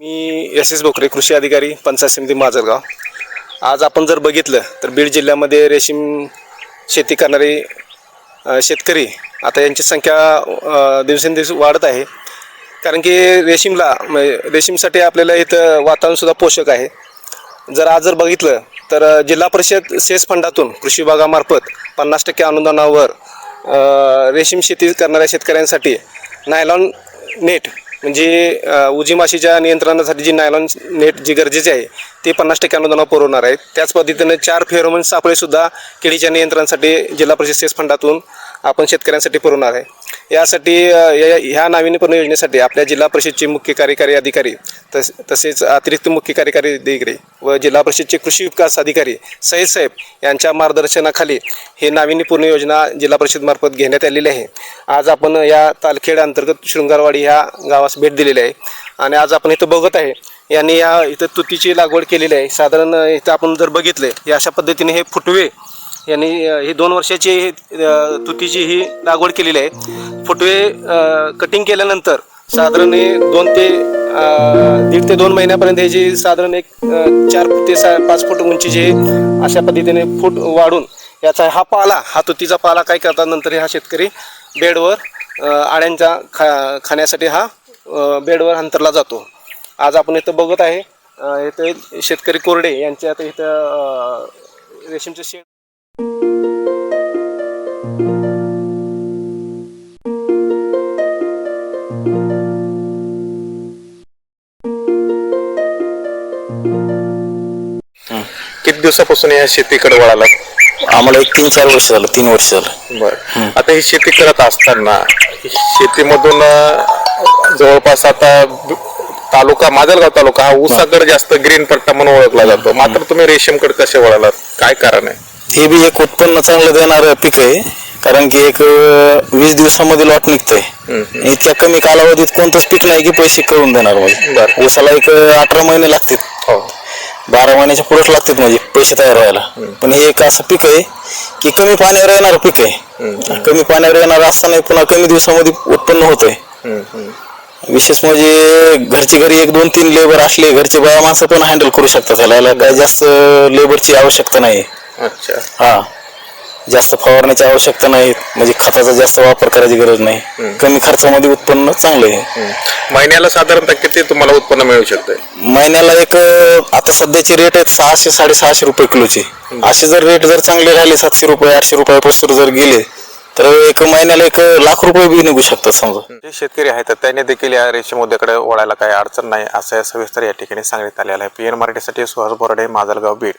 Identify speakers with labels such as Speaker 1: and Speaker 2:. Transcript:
Speaker 1: मी S S Bokre कृषी अधिकारी पंचायत समिती माजलगाव. आज आपण जर बघितलं तर बीड जिल्ह्यामध्ये रेशीम शेती करणारे शेतकरी आता यांची संख्या दिवसेंदिवस वाढत आहे. कारण की रेशीमला म्हणजे रेशीमसाठी आपल्याला इथं वातावरणसुद्धा पोषक आहे. जर आज जर बघितलं तर जिल्हा परिषद सेस फंडातून कृषी विभागामार्फत पन्नास टक्के अनुदानावर रेशीम शेती करणाऱ्या शेतकऱ्यांसाठी नायलॉन नेट म्हणजे उजी माशीच्या नियंत्रणासाठी जी नायलॉन नेट जी गरजेची आहे ते पन्नास टक्के अनुदानावर पुरवणार आहे त्याच पद्धतीने चार फेरोमन सापळेसुद्धा किडीच्या नियंत्रणासाठी जिल्हा परिषद सेस फंडातून आपण शेतकऱ्यांसाठी पुरवणार आहे. यासाठी या ह्या नाविन्यपूर्ण योजनेसाठी आपल्या जिल्हा परिषदचे मुख्य कार्यकारी अधिकारी तस तसेच अतिरिक्त मुख्य कार्यकारी अधिकारी व जिल्हा परिषदचे कृषी विकास अधिकारी सईद साहेब यांच्या मार्गदर्शनाखाली ही नाविन्यपूर्ण योजना जिल्हा परिषदमार्फत घेण्यात आलेली आहे. आज आपण या तालखेड अंतर्गत शृंगारवाडी ह्या गावास भेट दिलेली आहे. आणि आज आपण इथं बघत आहे यांनी या इथं तुतीची लागवड केलेली आहे. साधारण इथं आपण जर बघितले हे अशा पद्धतीने हे फुटवे यांनी ही दोन वर्षाची ही, तुतीची ही लागवड केलेली आहे. फुटवे कटिंग केल्यानंतर साधारण हे दोन ते दीड ते दोन महिन्यापर्यंत हे जी साधारण एक चार ते सा पाच फूट उंचीची अशा पद्धतीने फूट वाढून याचा हा पाला हा तुतीचा पाला काय करतात नंतर हा शेतकरी बेडवर आड्यांचा खा खाण्यासाठी हा बेडवर अंतरला जातो. आज आपण इथं बघत आहे इथं शेतकरी कोरडे यांच्या आता इथं रेशीमचे शेड
Speaker 2: किती दिवसापासून या शेतीकडे वळाला
Speaker 3: आम्हाला एक तीन चार वर्ष झालं तीन वर्ष झालं.
Speaker 2: बर. आता ही शेती करत असताना शेतीमधून अं, जवळपास आता ब- तालुका माजलगाव तालुका हा ऊसाकडे जास्त ग्रीन पट्टा म्हणून ओळखला जातो. मात्र तुम्ही रेशीमकडे कसे वळालात? काय कारण आहे?
Speaker 3: हे बी एक उत्पन्न चांगलं देणारं पीक आहे कारण की एक अं, वीस दिवसामध्ये लॉट निघतंय. इतक्या कमी कालावधीत कोणतंच पीक नाही की पैसे करून देणार म्हणजे
Speaker 2: बरं.
Speaker 3: ऊसाला एक अं, अठरा महिने लागतात
Speaker 2: हो.
Speaker 3: बारा महिन्याच्या पुढेच लागतात म्हणजे पैसे तयार व्हायला. पण हे एक असं पीक आहे की कमी पाण्यावर येणारं पीक आहे. कमी पाण्यावर येणार असताना पुन्हा कमी दिवसामध्ये उत्पन्न होतंय. विशेष म्हणजे घरची घरी एक दोन तीन लेबर असले घरचे बाया माणसं पण हँडल करू शकतात. त्याला याला काय जास्त लेबरची आवश्यकता नाही
Speaker 2: अच्छा.
Speaker 3: हा. जास्त फवारण्याची आवश्यकता नाही. म्हणजे खताचा जास्त वापर करायची गरज नाही. कमी खर्चामध्ये उत्पन्न चांगलं आहे.
Speaker 2: महिन्याला साधारणतः किती तुम्हाला उत्पन्न मिळू शकतंय?
Speaker 3: महिन्याला एक आता सध्याचे रेट आहेत सहाशे साडेसहाशे रुपये किलोचे. असे जर रेट जर चांगले राहिले सातशे रुपये आठशे रुपयापासून जर गेले तर एक महिन्याला एक लाख रुपये बी निघू शकतात समजा.
Speaker 2: जे शेतकरी आहेत तर त्यांनी देखील या रेशीम उद्योगाकडे वळायला काही अडचण नाही असं या सविस्तर या ठिकाणी सांगण्यात आलेलं आहे. पी एन मराठीसाठी सुहास बोराडे माजलगाव बीड.